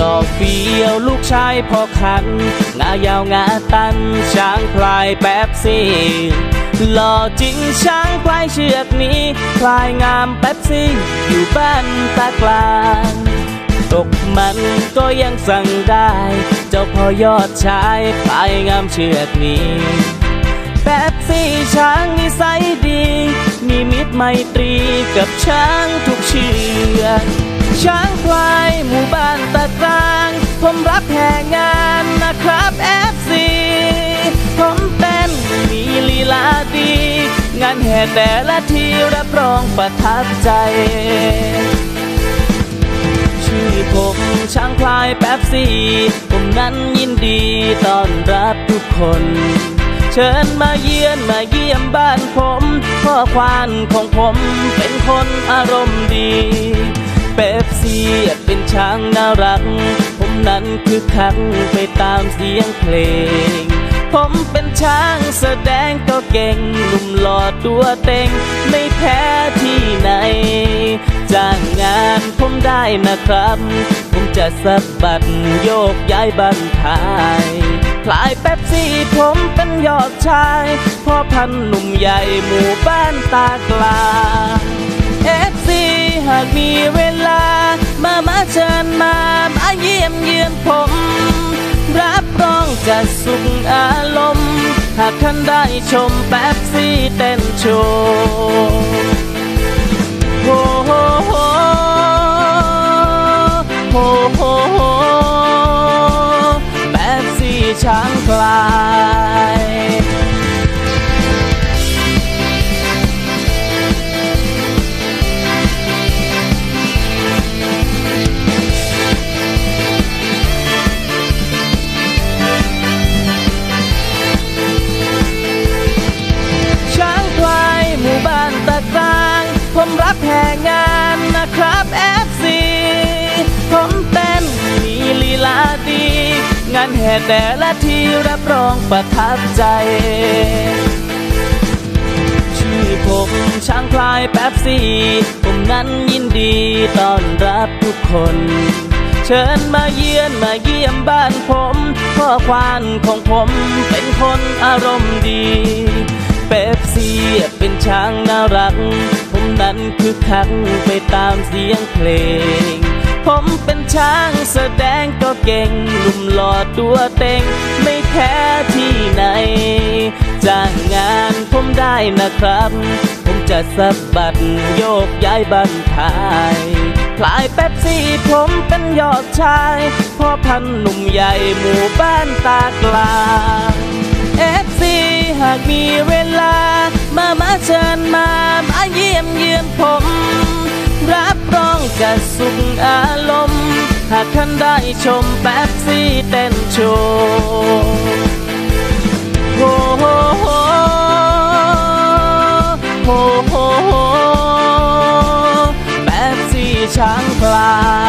หลอกเฟี้ยวลูกชายพ่อคันงายาวงาตันช้างพลายแป๊บซี่หล่อจริงช้างพลายเชือกนี้พลายงามแป๊บซี่อยู่บ้านตากลางตกมันก็ยังสั่งได้ เจ้าพ่อยอดชายพลายงามเชือกนี้แป๊บซี่ช้างนิสัยดี มีมิตรไมตรีกับช้างทุกเชือก ช้างพลายหมู่บ้านตะกลาง ผมรับแห่งานนะครับแอฟซีผมเต้นมีลีลาดี งานแห่แต่ละทีรับรองประทับใจ ชื่อผมช้างพลายแป๊บซี่ผมนั้นยินดีต้อนรับทุกคนเชิญมาเยือนมาเยี่ยมบ้านผมพ่อควานของผมเป็นคนอารมณ์ดี เป๊ปซี่เป็นช้างน่ารัก ผมนั้นคือคักไปตามเสียงเพลง ผมเป็นช้างแสดงก็เก่งหนุ่มหล่อตัวเต็ง ไม่แพ้ที่ไหน จ้างงานผมได้นะครับ ผมจะสะบัดโยกย้ายบันทายพลายแป๊บซี่ผมเป็นยอดชายพ่อพันหนุ่มใหญ่หมู่บ้านตากลา หากมีเวลา มามาเชิญมามาเยี่ยมเยือนผม รับรองจะสุขอารมณ์ หากท่านได้ชมแป๊บซี่เต้นโชว์โฮโฮโฮโฮโฮโฮแป๊บซี่ช้างพลา รับแห่งานนะครับแอฟซีผมเต้นมีลีลาดี งานแห่แต่ละทีรับรองประทับใจ ชื่อผมช้างพลายแป๊บซีผมนั้นยินดีต้อนรับทุกคนเชิญมาเยือนมาเยี่ยมบ้านผมพ่อควานของผมเป็นคนอารมณ์ดี เป๊ปซี่เป็นช้างน่ารัก นั้นคือคักไปตามเสียงเพลง ผมเป็นช้างแสดงก็เก่งหนุ่มหล่อตัวเต็ง ไม่แพ้ที่ไหน จ้างงานผมได้นะครับ ผมจะสะบัดโยกย้ายบันทายพลายแป๊บซี่ผมเป็นยอดชายพ่อพันหนุ่มใหญ่หมู่บ้านตากลางเอฟซีหากมีเวลา มามาเชิญมา ยี่ยมเยือนผม รับรองจะสุขอารมณ์ หากท่านได้ชมแป๊บซี่เต้นโชว์โฮโฮโฮโฮโฮโฮแป๊บซี่ช้างคลา